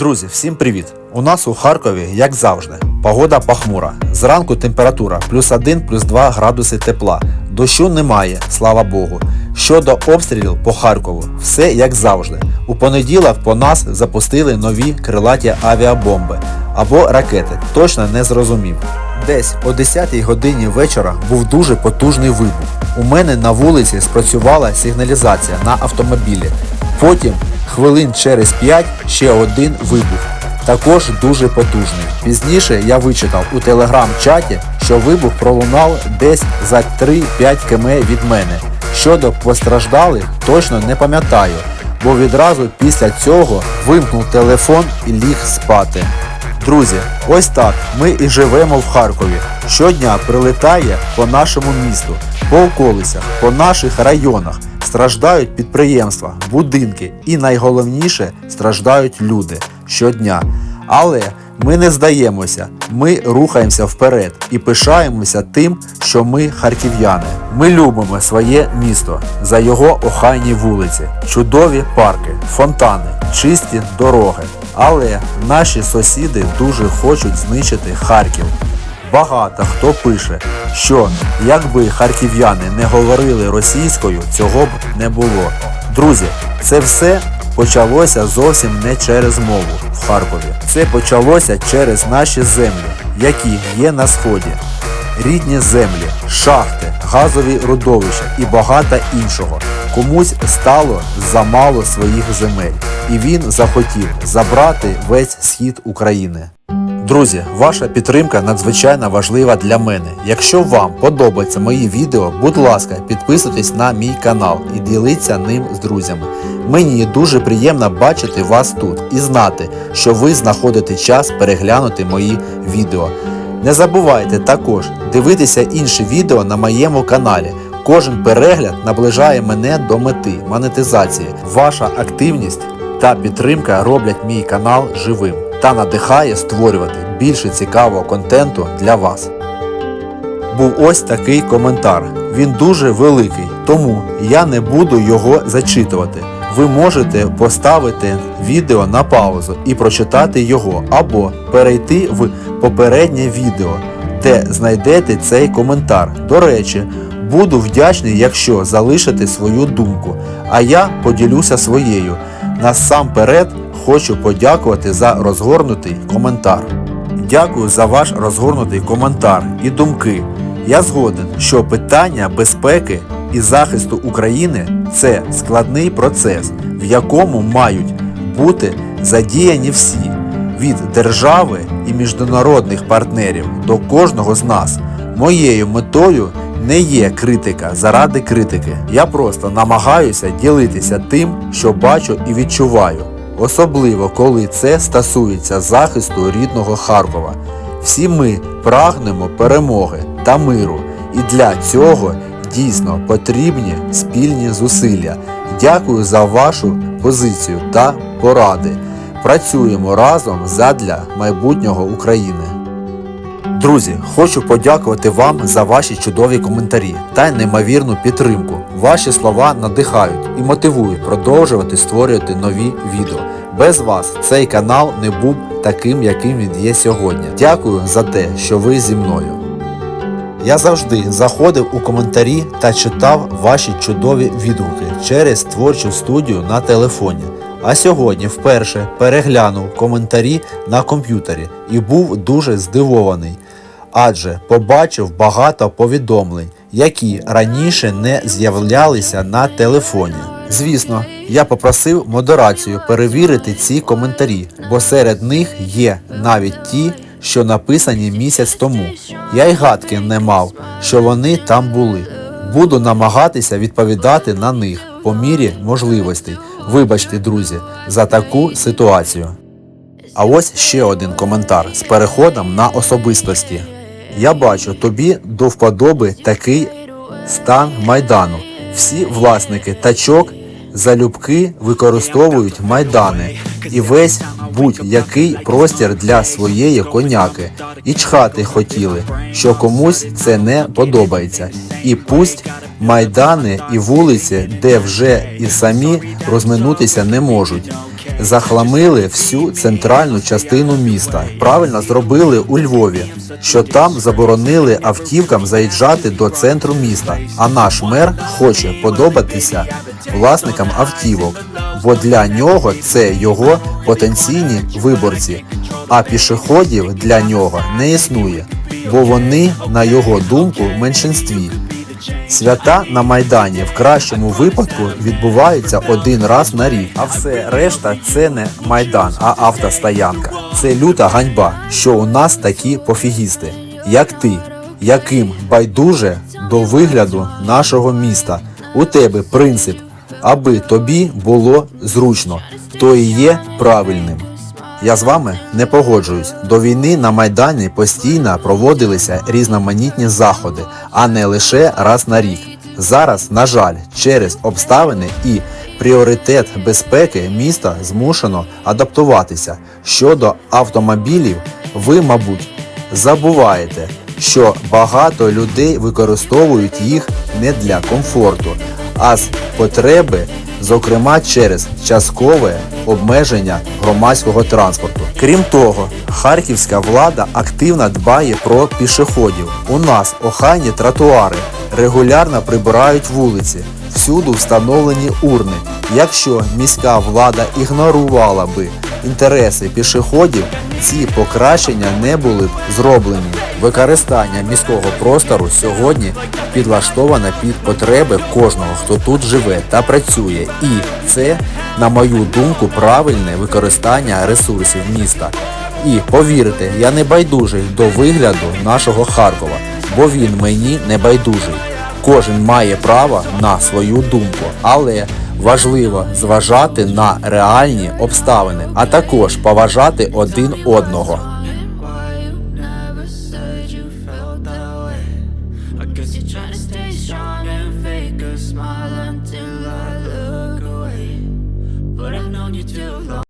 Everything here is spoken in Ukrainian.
Друзі, всім привіт! У нас у Харкові, як завжди, погода похмура. Зранку температура плюс 1, плюс 2 градуси тепла. Дощу немає, слава Богу. Щодо обстрілів по Харкову, все як завжди. У понеділок по нас запустили нові крилаті авіабомби або ракети, точно не зрозумів. Десь о 10 годині вечора був дуже потужний вибух. У мене на вулиці спрацювала сигналізація на автомобілі. Потім хвилин через 5 ще один вибух. Також дуже потужний. Пізніше я вичитав у телеграм-чаті, що вибух пролунав десь за 3-5 км від мене. Щодо постраждалих, точно не пам'ятаю, бо відразу після цього вимкнув телефон і ліг спати. Друзі, ось так ми і живемо в Харкові. Щодня прилетає по нашому місту, по околицях, по наших районах. Страждають підприємства, будинки і найголовніше страждають люди щодня. Але ми не здаємося, ми рухаємося вперед і пишаємося тим, що ми харків'яни. Ми любимо своє місто за його охайні вулиці, чудові парки, фонтани, чисті дороги. Але наші сусіди дуже хочуть знищити Харків. Багато хто пише, що якби харків'яни не говорили російською, цього б не було. Друзі, це все почалося зовсім не через мову в Харкові. Це почалося через наші землі, які є на сході. Рідні землі, шахти, газові родовища і багато іншого. Комусь стало замало своїх земель, і він захотів забрати весь схід України. Друзі, ваша підтримка надзвичайно важлива для мене. Якщо вам подобаються мої відео, будь ласка, підписуйтесь на мій канал і діліться ним з друзями. Мені дуже приємно бачити вас тут і знати, що ви знаходите час переглянути мої відео. Не забувайте також дивитися інші відео на моєму каналі. Кожен перегляд наближає мене до мети монетизації. Ваша активність та підтримка роблять мій канал живим та надихає створювати більше цікавого контенту для вас. Був ось такий коментар. Він дуже великий, тому я не буду його зачитувати. Ви можете поставити відео на паузу і прочитати його, або перейти в попереднє відео, де знайдете цей коментар. До речі, буду вдячний, якщо залишите свою думку, а я поділюся своєю. Насамперед хочу подякувати за розгорнутий коментар. Дякую за ваш розгорнутий коментар і думки. Я згоден, що питання безпеки і захисту України це складний процес, в якому мають бути задіяні всі від держави і міжнародних партнерів до кожного з нас. Моєю метою не є критика заради критики. Я просто намагаюся ділитися тим, що бачу і відчуваю. Особливо коли це стосується захисту рідного Харкова. Всі ми прагнемо перемоги та миру, і для цього дійсно потрібні спільні зусилля. Дякую за вашу позицію та поради. Працюємо разом задля майбутнього України. Друзі, хочу подякувати вам за ваші чудові коментарі та неймовірну підтримку. Ваші слова надихають і мотивують продовжувати створювати нові відео. Без вас цей канал не був таким, яким він є сьогодні. Дякую за те, що ви зі мною. Я завжди заходив у коментарі та читав ваші чудові відгуки через творчу студію на телефоні. А сьогодні вперше переглянув коментарі на комп'ютері і був дуже здивований, адже побачив багато повідомлень, які раніше не з'являлися на телефоні. Звісно, я попросив модерацію перевірити ці коментарі, бо серед них є навіть ті, що написані місяць тому. Я й гадки не мав, що вони там були. Буду намагатися відповідати на них по мірі можливостей. Вибачте, друзі, за таку ситуацію. А ось ще один коментар з переходом на особистості. Я бачу тобі до вподоби такий стан майдану. Всі власники тачок залюбки використовують майдани і весь будь-який простір для своєї коняки. І чхати хотіли, що комусь це не подобається. І пусть майдани і вулиці, де вже і самі розминутися не можуть. Захламили всю центральну частину міста. Правильно зробили у Львові, що там заборонили автівкам заїжджати до центру міста. А наш мер хоче подобатися власникам автівок, бо для нього це його потенційні виборці. А пішоходів для нього не існує, бо вони, на його думку, в меншинстві. Свята на Майдані в кращому випадку відбуваються один раз на рік. А все решта це не Майдан, а автостоянка. Це люта ганьба, що у нас такі пофігісти, як ти, яким байдуже до вигляду нашого міста. У тебе принцип, аби тобі було зручно, то і є правильним. Я з вами не погоджуюсь. До війни на Майдані постійно проводилися різноманітні заходи, а не лише раз на рік. Зараз, на жаль, через обставини і пріоритет безпеки міста змушено адаптуватися. Щодо автомобілів, ви, мабуть, забуваєте, що багато людей використовують їх не для комфорту, а з потреби, зокрема через часткове обмеження громадського транспорту. Крім того, харківська влада активно дбає про пішоходів. У нас охайні тротуари, регулярно прибирають вулиці, всюди встановлені урни. Якщо міська влада ігнорувала би інтереси пішоходів, ці покращення не були б зроблені. Використання міського простору сьогодні підлаштоване під потреби кожного, хто тут живе та працює. І це, на мою думку, правильне використання ресурсів міста. І повірте, я не байдужий до вигляду нашого Харкова, бо він мені не байдужий. Кожен має право на свою думку, але важливо зважати на реальні обставини, а також поважати один одного.